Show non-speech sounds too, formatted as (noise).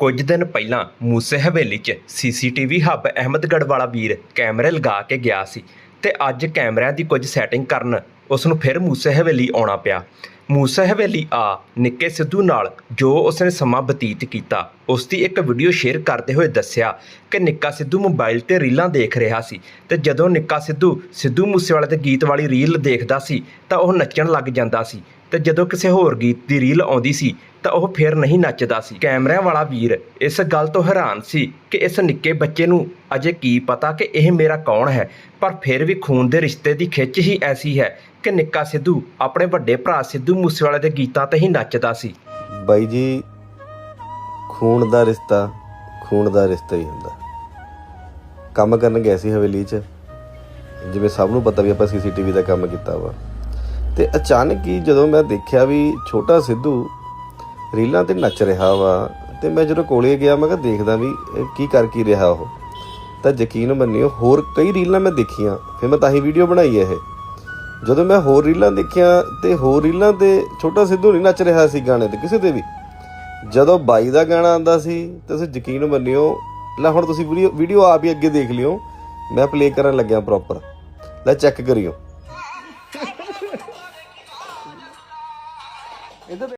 ਕੁਝ ਦਿਨ ਪਹਿਲਾਂ ਮੂਸੇ ਹਵੇਲੀ 'ਚ ਸੀਸੀਟੀਵੀ ਹੱਬ ਅਹਿਮਦਗੜ੍ਹ ਵਾਲਾ ਵੀਰ ਕੈਮਰੇ ਲਗਾ ਕੇ ਗਿਆ ਸੀ ਤੇ ਅੱਜ ਕੈਮਰਿਆਂ ਦੀ ਕੁਝ ਸੈਟਿੰਗ ਕਰਨ ਉਸ ਨੂੰ ਫਿਰ ਮੂਸੇ ਹਵੇਲੀ ਆਉਣਾ ਪਿਆ। ਮੂਸੇ ਹਵੇਲੀ ਆ ਨਿੱਕੇ ਸਿੱਧੂ ਨਾਲ ਜੋ ਉਸਨੇ ਸਮਾਂ ਬਤੀਤ ਕੀਤਾ ਉਸ ਦੀ ਇੱਕ ਵੀਡੀਓ ਸ਼ੇਅਰ ਕਰਦੇ ਹੋਏ ਦੱਸਿਆ ਕਿ ਨਿੱਕਾ ਸਿੱਧੂ ਮੋਬਾਈਲ ਤੇ ਰੀਲਾਂ ਦੇਖ ਰਿਹਾ ਸੀ ਤੇ ਜਦੋਂ ਨਿੱਕਾ ਸਿੱਧੂ ਸਿੱਧੂ ਮੂਸੇਵਾਲੇ ਦੇ ਗੀਤ ਵਾਲੀ ਰੀਲ ਦੇਖਦਾ ਸੀ ਤਾਂ ਉਹ ਨੱਚਣ ਲੱਗ ਜਾਂਦਾ ਸੀ ਤੇ ਜਦੋਂ ਕਿਸੇ ਹੋਰ ਗੀਤ ਦੀ ਰੀਲ ਆਉਂਦੀ ਸੀ ਤਾਂ ਉਹ ਫਿਰ ਨਹੀਂ ਨੱਚਦਾ ਸੀ। ਕੈਮਰਿਆਂ ਵਾਲਾ ਵੀਰ ਇਸ ਗੱਲ ਤੋਂ ਹੈਰਾਨ ਸੀ ਕਿ ਇਸ ਨਿੱਕੇ ਬੱਚੇ ਨੂੰ ਅਜੇ ਕੀ ਪਤਾ ਕਿ ਇਹ ਮੇਰਾ ਕੌਣ ਹੈ, ਪਰ ਫਿਰ ਵੀ ਖੂਨ ਦੇ ਰਿਸ਼ਤੇ ਦੀ ਖਿੱਚ ਹੀ ਐਸੀ ਹੈ ਕਿ ਨਿੱਕਾ ਸਿੱਧੂ ਆਪਣੇ ਵੱਡੇ ਭਰਾ ਸਿੱਧੂ ਮੂਸੇਵਾਲੇ ਦੇ ਗੀਤਾਂ ਤੇ ਹੀ ਨੱਚਦਾ ਸੀ। ਬਾਈ ਜੀ, ਖੂਨ ਦਾ ਰਿਸ਼ਤਾ ਖੂਨ ਦਾ ਰਿਸ਼ਤਾ ਹੀ ਹੁੰਦਾ। ਕੰਮ ਕਰਨ ਗਏ ਸੀ ਹਵੇਲੀ 'ਚ, ਜਿਵੇਂ ਸਭ ਨੂੰ ਪਤਾ ਵੀ ਆਪਾਂ ਸੀਸੀਟੀਵੀ ਦਾ ਕੰਮ ਕੀਤਾ ਵਾ। ਤੇ ਅਚਾਨਕ ਹੀ ਜਦੋਂ ਮੈਂ ਦੇਖਿਆ ਵੀ ਛੋਟਾ ਸਿੱਧੂ ਰੀਲਾਂ ਤੇ ਨੱਚ ਰਿਹਾ ਵਾ ਤੇ ਮੈਂ ਜਦੋਂ ਕੋਲੇ ਗਿਆ, ਮੈਂ ਕਿਹਾ ਦੇਖਦਾ ਵੀ ਕੀ ਕਰ ਕੀ ਰਿਹਾ ਉਹ। ਤਾਂ ਯਕੀਨ ਮੰਨਿਓ, ਹੋਰ ਕਈ ਰੀਲਾਂ ਮੈਂ ਦੇਖੀਆਂ, ਫਿਰ ਮੈਂ ਤਾਂ ਹੀ ਵੀਡੀਓ ਬਣਾਈ ਇਹ। ਜਦੋਂ ਮੈਂ ਹੋਰ ਰੀਲਾਂ ਦੇਖੀਆਂ ਤੇ ਹੋਰ ਰੀਲਾਂ ਤੇ ਛੋਟਾ ਸਿੱਧੂ ਨਹੀਂ ਨੱਚ ਰਿਹਾ ਸੀ ਗਾਣੇ ਤੇ ਕਿਸੇ ਤੇ ਵੀ। ਜਦੋਂ ਬਾਈ ਦਾ ਗਾਣਾ ਆਂਦਾ ਸੀ, ਤੇ ਤੁਸੀਂ ਯਕੀਨ ਮੰਨਿਓ, ਲੈ ਹੁਣ ਤੁਸੀਂ ਵੀਡੀਓ ਵੀਡੀਓ ਆਪ ਹੀ ਅੱਗੇ ਦੇਖ ਲਿਓ, ਮੈਂ ਪਲੇ ਕਰਨ ਲੱਗਿਆ ਪ੍ਰੋਪਰ ਲੈ ਚੈੱਕ ਕਰਿਓ। (laughs)